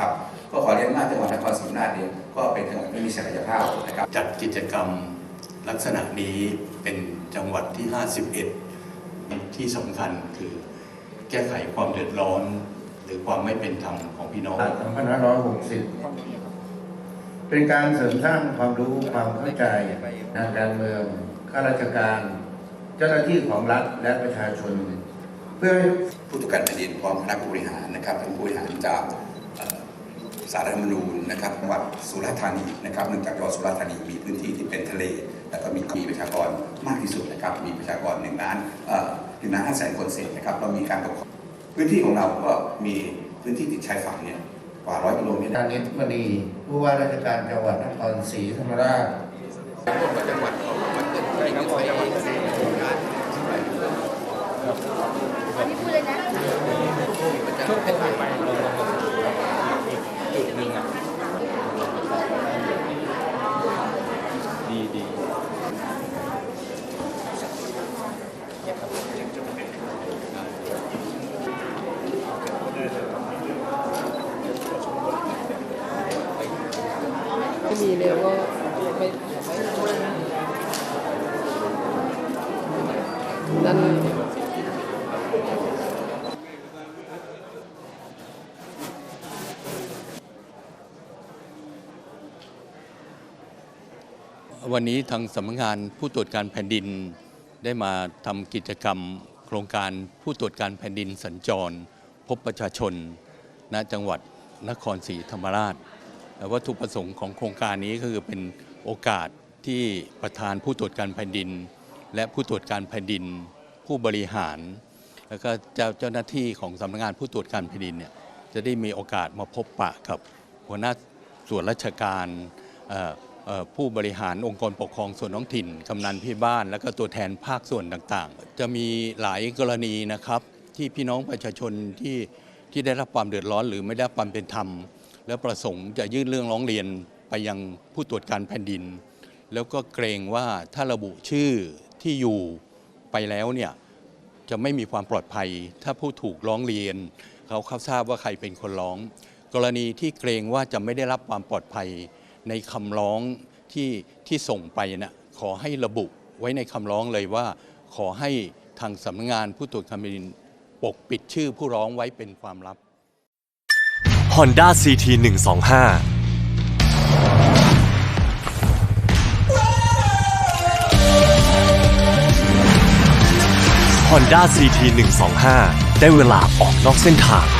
นะครับก็ขอเรียนว่าจังหวัดนครศรีธรรมราชเนี่ยก็เป็นจังหวัดที่มีศักยภาพนะครับจัดกิจกรรมลักษณะนี้เป็นจังหวัดที่ 51 ที่สำคัญคือแก้ไขความเดือดร้อน หรือความไม่เป็นธรรมของพี่น้อง2560 เป็นการเสริมสร้างความรู้ความเข้าใจทางการเมืองข้าราชการ เจ้าหน้าที่ของรัฐและประชาชน เพื่อให้ผู้ตรวจการแผ่นดินพร้อมคณะผู้บริหารนะครับท่านผู้บริหารจากเอ่อ สารรัฐธรรมนูญนะครับจังหวัดสุราษฎร์ธานีนะครับเนื่องจากจังหวัดสุราษฎร์ธานีมีพื้นที่ที่เป็นทะเล แล้วก็มีมีประชากรมากที่สุดนะครับ มีประชากรหนึ่งล้านเอ่อหนึ่งล้านห้าแสนคนเศษนะครับ เรามีการปกครองพื้นที่ของเราก็มีพื้นที่ติดชายฝั่งเนี่ยกว่าร้อยกิโลเมตรการนิตมณีผู้ว่าราชการจังหวัดนครศรีธรรมราชอันนี้พูดเลยนะช่วงโควิดไปเราลงมาอีกจุดหนึ่งอะ ดีดี ไม่มีเลยก็ไม่นั่นวันนี้ทางสำนักงานผู้ตรวจการแผ่นดินได้มาทำกิจกรรม โครงการผู้ตรวจการแผ่นดินสัญจร พบประชาชนณจังหวัดนครศรีธรรมราช วัตถุประสงค์ของโครงการนี้ก็คือเป็นโอกาสที่ประธานผู้ตรวจการแผ่นดิน และผู้ตรวจการแผ่นดิน ผู้บริหาร แล้วก็เจ้าเจ้าหน้าที่ของสำนักงานผู้ตรวจการแผ่นดินเนี่ยจะได้มีโอกาสมาพบปะกับหัวหน้าส่วนราชการผู้บริหารองค์กรปกครองส่วนท้องถิ่นกำนันพี่บ้าน แล้วก็ตัวแทนภาคส่วนต่างๆ จะมีหลายกรณีนะครับที่พี่น้องประชาชนที่ที่ได้รับความเดือดร้อนหรือไม่ได้รับความเป็นธรรม แล้วประสงค์จะยื่นเรื่องร้องเรียนไปยังผู้ตรวจการแผ่นดิน แล้วก็เกรงว่าถ้าระบุชื่อที่อยู่ไปแล้วเนี่ยจะไม่มีความปลอดภัย ถ้าผู้ถูกร้องเรียน เขาเขาทราบว่าใครเป็นคนร้อง กรณีที่เกรงว่าจะไม่ได้รับความปลอดภัยในคำร้องที่ที่ส่งไปนะขอให้ระบุไว้ในคำร้องเลยว่า ขอให้ทางสำนักงานผู้ตรวจการแผ่นดินปกปิดชื่อผู้ร้องไว้เป็นความลับ Honda CT 125ฮอนด้าซีที125 ได้เวลาออกนอกเส้นทาง